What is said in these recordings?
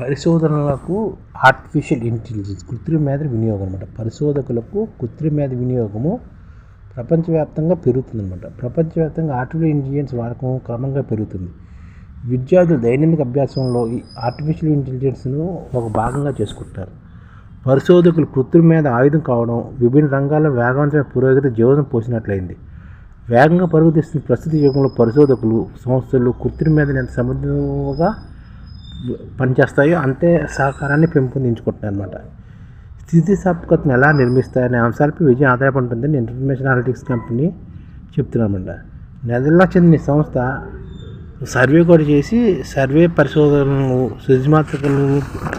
పరిశోధనలకు artificial intelligence కృత్రిమ మేధ వినియోగం అనమాట పరిశోధకులకు కృత్రిమ మేధ వినియోగము ప్రపంచవ్యాప్తంగా పెరుగుతుందన్నమాట. ప్రపంచవ్యాప్తంగా ఆర్టిఫిషియల్ ఇంటెలిజెన్స్ వాడకం క్రమంగా పెరుగుతుంది. విద్యార్థులు దైనందిక అభ్యాసంలో ఈ ఆర్టిఫిషియల్ ఇంటెలిజెన్స్ను ఒక భాగంగా చేసుకుంటారు. పరిశోధకులు కృత్రిమ మీద ఆయుధం కావడం విభిన్న రంగాల్లో వేగవంతమైన పురోగతి జీవితం పోసినట్లయింది. వేగంగా పరుగుతీస్తున్న ప్రస్తుత యుగంలో పరిశోధకులు సంస్థలు కృత్రిమ మీద ఎంత సమర్థంగా పనిచేస్తాయో అంతే సహకారాన్ని పెంపొందించుకుంటున్నాయి అనమాట స్థితిస్థాపకతను ఎలా నిర్మిస్తాయనే అంశాలపై విజయం ఆధారపడుతుందని ఉంటుందని ఇన్ఫర్మేషన్ అనలిటిక్స్ కంపెనీ చెప్తున్నామంట నెదర్లాండ్ చెందిన సంస్థ సర్వే కూడా చేసి సర్వే పరిశోధనలు సృజనాత్మకలు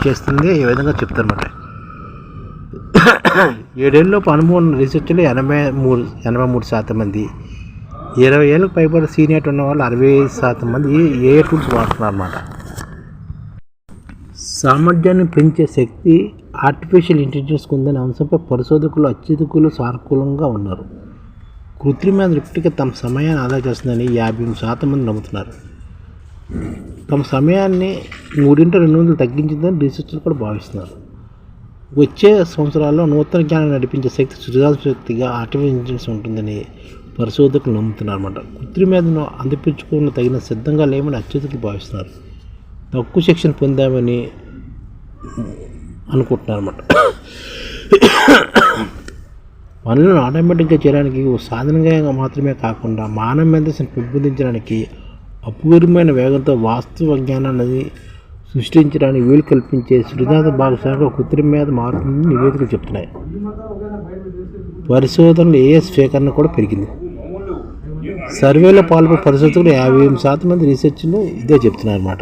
చేస్తుంది ఈ విధంగా చెప్తారన్నమాట ఏడేళ్ళలోపు అనుభవం రీసెర్చ్లో ఎనభై మూడు ఎనభై మూడు శాతం మంది ఇరవై ఏళ్ళకు పైబడి సీనియర్ ఉన్న వాళ్ళు అరవై ఐదు శాతం మంది ఏ టూల్స్ వాడుతున్నారు అన్నమాట సామర్థ్యాన్ని పెంచే శక్తి ఆర్టిఫిషియల్ ఇంటెలిజెన్స్కి ఉందనే అంశంపై పరిశోధకులు అత్యధికులు సానుకూలంగా ఉన్నారు. కృత్రిమ దృష్టికి తమ సమయాన్ని ఆదా చేస్తుందని యాభై శాతం మంది నమ్ముతున్నారు. తమ సమయాన్ని మూడింట రెండు వందలు తగ్గించిందని రీసెర్చర్లు కూడా భావిస్తున్నారు. వచ్చే సంవత్సరాల్లో నూతన జ్ఞానం నడిపించే శక్తి సృజనాత్మక శక్తిగా ఆర్టిఫిషియల్ ఇంటెలిజెన్స్ ఉంటుందని పరిశోధకులు నమ్ముతున్నారు అనమాట కృత్రిమేధను అందిపించుకున్న తగిన సిద్ధంగా లేమని అత్యధికులు భావిస్తున్నారు. తక్కువ శిక్షణ పొందామని అనుకుంటున్నారు అనమాట పనులను ఆటోమేటిక్గా చేయడానికి ఓ సాధనంగా మాత్రమే కాకుండా మానవ మేధస్సును పెంపొందించడానికి అపూర్వమైన వేగంతో వాస్తవ జ్ఞానాన్ని సృష్టించడానికి వీలు కల్పించే సృజనాత్మక భాగస్వామిగా కృత్రిమ మీద మారుతుందని నివేదికలు చెప్తున్నాయి. పరిశోధనలు ఏ స్వీకరణ కూడా పెరిగింది. సర్వేలో పాల్గొన్న పరిశోధకులు యాభై ఎనిమిది శాతం మంది రీసెర్చ్లు ఇదే చెప్తున్నారు అనమాట